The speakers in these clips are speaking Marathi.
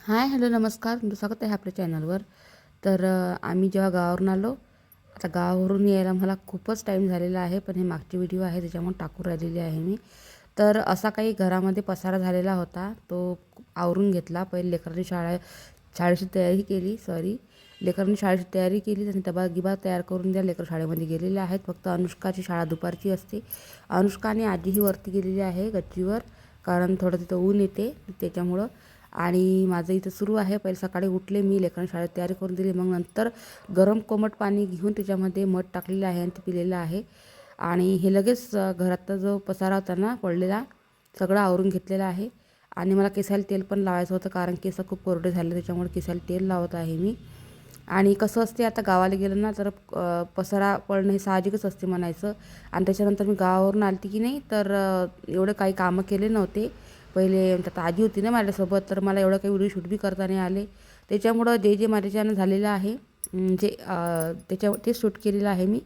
हाय हॅलो नमस्कार. तुमचं स्वागत आहे आपल्या चॅनलवर. तर आम्ही जेव्हा गावावरून आलो आता गावावरून यायला मला खूपच टाईम झालेला आहे पण हे मागचे व्हिडिओ आहे त्याच्यामुळे टाकून राहिलेली आहे मी. तर असा काही घरामध्ये पसारा झालेला होता. तो आवरून घेतला. पहिले लेकरांनी शाळा शाळेची तयारी केली सॉरी लेकरांनी शाळेची तयारी केली त्यांनी डबा गिबा तयार करून द्या लेकर शाळेमध्ये गेलेले आहेत. फक्त अनुष्काची शाळा दुपारची असते. अनुष्काने आजीही वरती गेलेली आहे गच्चीवर कारण थोडं तिथं ऊन येते. त्याच्यामुळं आणि माझं इथं सुरू आहे. पहिले सकाळी उठले मी लेखन शाळेत तयारी करून दिली. मग नंतर गरम कोमट पाणी घेऊन त्याच्यामध्ये मध टाकलेलं आहे आणि ते पिलेलं आहे. आणि हे लगेच घरातला जो पसारा होता ना पडलेला सगळं आवरून घेतलेला आहे. आणि मला केसाला तेल पण लावायचं होतं कारण केस खूप कोरडे झाले त्याच्यामुळे केसाला तेल लावत आहे मी. आणि कसं असते आता गावाला गेलं ना तर पसारा पडणं हे साहजिकच असते म्हणायचं. आणि त्याच्यानंतर मी गावावरून आलती की नाही तर एवढं एवढे काही कामं केले नव्हते. पहिले त्यात आजी होती ना माझ्यासोबत तर मला एवढं काही व्हिडिओ शूट बी करता नाही आले. त्याच्यामुळं जे जे माझ्याच्यानं झालेलं आहे जे त्याच्या ते शूट केलेलं आहे मी.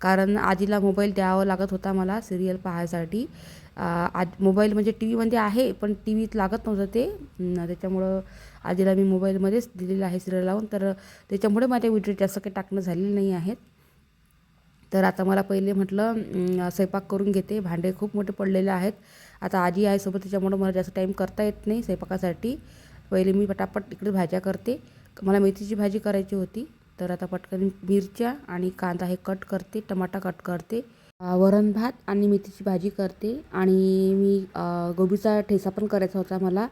कारण आजीला मोबाईल द्यावा लागत होता मला सिरियल पाहायसाठी. आज मोबाईल म्हणजे टी व्हीमध्ये आहे पण टी व्हीत लागत नव्हतं ते. त्याच्यामुळं आजीला मी मोबाईलमध्येच दिलेलं आहे सिरियल लावून. तर त्याच्यामुळे माझ्या व्हिडिओ जास्त काही टाकणं झालेलं नाही आहेत तर आता मला पहिले म्हटलं स्वयंपाक करून घेते. भांडे खूप मोठे पडलेले आहेत. आता आजी आहे सोबत त्याच्यामुळं मला जास्त टाईम करता येत नाही स्वयंपाकासाठी. पहिले मी पटापट इकडे भाज्या करते. मला मेथीची भाजी करायची होती. तर आता पटकन मिरच्या आणि कांदा हे कट करते टमाटा कट करते. वरण भात आणि मेथीची भाजी करते. आणि मी गोबीचा ठेचा पण करायचा होता मला.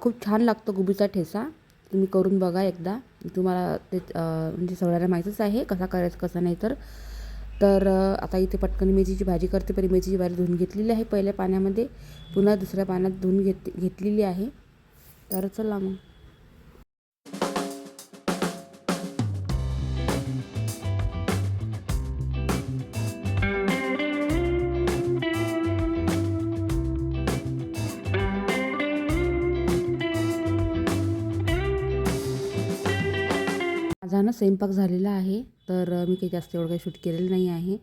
खूप छान लागतो गोबीचा ठेचा तुम्ही करून बघा एकदा. तुम्हाला ते म्हणजे सगळ्यांना माहीतच आहे कसा करायचं कसा नाही तर. तर आता इथे पटकन मेथीची भाजी करते पहिली मेथीची भाजी धुवून घेतलेली आहे पहिल्या पाण्यामध्ये पुन्हा दुसऱ्या पाण्यात धुवून घेत घेतलेली आहे. तर चला मग. ना स्वयंपाक झालेला आहे तर मी काही जास्त एवढं काही शूट केलेलं नाही आहे.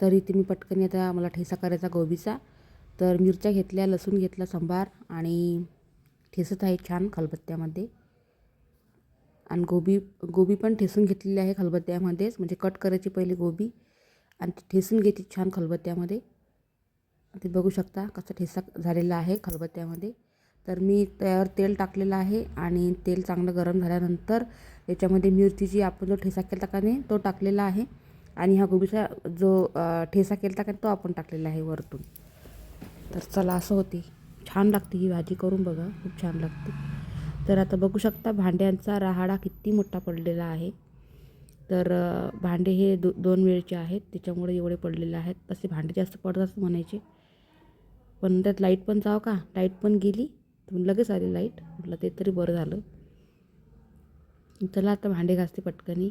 तर इथे मी पटकन आता मला ठेचा करायचा गोबीचा. तर मिरच्या घेतल्या लसूण घेतला सांबार आणि ठेसत आहे छान खलबत्त्यामध्ये. आणि गोबी गोबी पण ठेसून घेतलेली आहे खलबत्त्यामध्येच म्हणजे कट करायची पहिले गोबी आणि ती ठेसून घेते छान खलबत्त्यामध्ये. ते बघू शकता कसा ठेसा झालेला आहे खलबत्त्यामध्ये. तर मी त्यावर तेल टाकलेलं आहे आणि तेल चांगलं गरम झाल्यानंतर याच्यामध्ये मिरचीची आपण जो ठेसा केला का नाही तो टाकलेला आहे. आणि हा गोबीचा जो ठेसा केला का तो आपण टाकलेला आहे वरतून. तर चला असं होते. छान लागते ही भाजी करून बघा खूप छान लागते. तर आता बघू शकता भांड्यांचा राहाडा किती मोठा पडलेला आहे. तर भांडे हे दो दोन वेळचे आहेत त्याच्यामुळे एवढे पडलेले आहेत. तसे भांडे जास्त पडतात म्हणायचे. पण त्यात लाइट पण जावं का? लाइट पण गेली. तर लगेच आली लाइट. म्हटलं ते तरी बरं झालं. चला आता भांडे घासते पटकनी.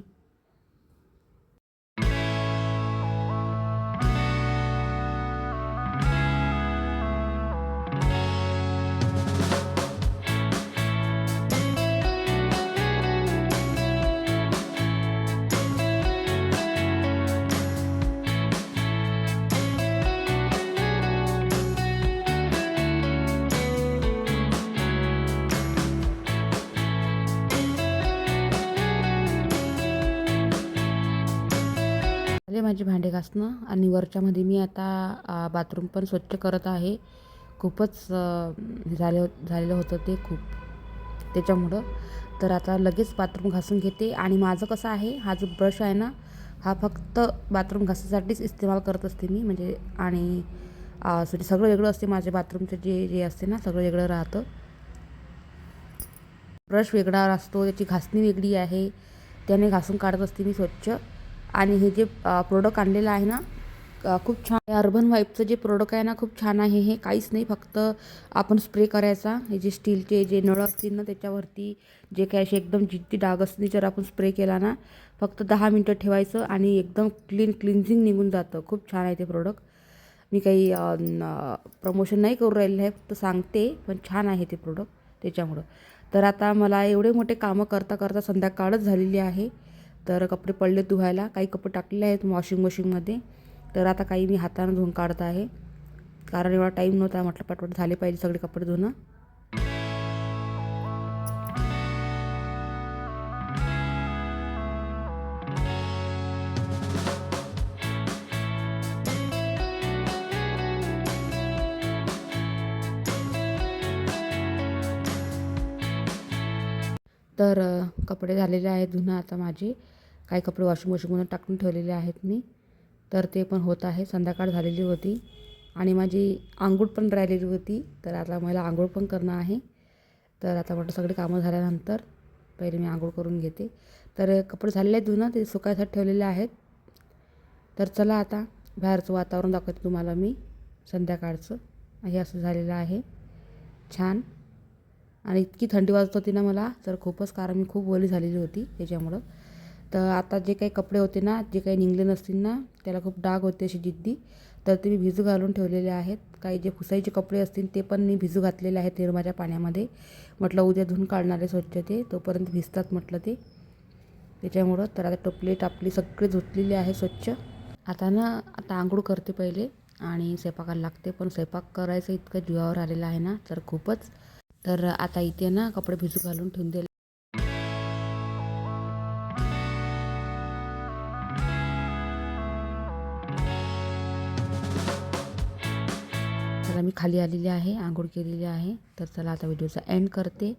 झाले माझी भांडे घासणं आणि वरच्यामध्ये मी आता बाथरूम पण स्वच्छ करत आहे. खूपच झाले झालेलं होतं ते खूप. त्याच्यामुळं. तर आता लगेच बाथरूम घासून घेते. आणि माझं कसं आहे हा जो ब्रश आहे ना हा फक्त बाथरूम घासासाठीच इस्तेमाल करत असते मी. म्हणजे आणि सगळं वेगळं असते माझ्या बाथरूमचं जे जे असते ना सगळं वेगळं राहतं. ब्रश वेगळा असतो त्याची घासणी वेगळी आहे. त्याने घासून काढत असते मी स्वच्छ. आणि हे जे प्रोडक्ट आणलेलं आहे ना खूप छान अर्बन वाईपचं जे प्रोडक्ट आहे ना खूप छान आहे. हे काहीच नाही फक्त आपण स्प्रे करायचा. हे जे स्टीलचे जे नळ असतील ना त्याच्यावरती जे काय असे एकदम जिद्दी डाग असतील जर आपण स्प्रे केला ना फक्त दहा मिनटं ठेवायचं आणि एकदम क्लीन क्लिन्झिंग निघून जातं. खूप छान आहे ते प्रोडक्ट मी काही प्रमोशन नाही करू राहिलेलं आहे फक्त सांगते पण छान आहे ते प्रोडक्ट त्याच्यामुळं. तर आता मला एवढे मोठे कामं करता करता संध्याकाळच झालेली आहे. तर कपडे पडले धुवायला. काही कपडे टाकलेले आहेत वॉशिंग मशीनमध्ये तर आता काही मी हातानं धुवून काढत आहे. कारण एवढा टाईम नव्हता. म्हटलं पटपट झाले पाहिजे सगळे कपडे धुणं. तर कपडे झालेले आहेत धुणं आता माझे. काही कपडे वॉशिंग मशीनमधून टाकून ठेवलेले आहेत मी. तर ते पण होत आहे. संध्याकाळ झालेली होती. आणि माझी आंघोळ पण राहिलेली होती. तर आता मला आंघोळ पण करणं आहे. तर आता म्हटलं सगळे कामं झाल्यानंतर पहिले मी आंघोळ करून घेते. तर कपडे झालेले आहेत धुणं. ते सुकायसाठी ठेवलेले आहेत. तर चला आता बाहेरचं वातावरण दाखवते तुम्हाला मी संध्याकाळचं. हे असं झालेलं आहे. छान. आणि इतकी थंडी वाजत होती ना मला. तर खूपच कारण मी खूप ओली झालेली होती. त्याच्यामुळं तर आता जे काही कपडे होते ना जे काही निघले नसतील ना त्याला खूप डाग होते अशी जिद्दी. तर ते मी भिजू घालून ठेवलेले आहेत. काही जे पुसायचे कपडे असतील ते पण मी भिजू घातलेले आहेत निर्माच्या पाण्यामध्ये. म्हटलं उद्या धुवून काढणार आहे स्वच्छ ते. तोपर्यंत भिजतात म्हटलं ते. त्याच्यामुळं तर आता टोपली टापली सगळे धुतलेली आहे स्वच्छ. आता ना आता आंघोळ करते पहिले आणि स्वयंपाकाला लागते. पण स्वयंपाक करायचं इतकं जीवावर आलेलं आहे ना तर खूपच. तर आता इथे ना कपडे भिजू घालून ठेवून दिले मी खाली आलेली आहे आंघोळ केलेली आहे. तर चला आता व्हिडिओचा एंड करते.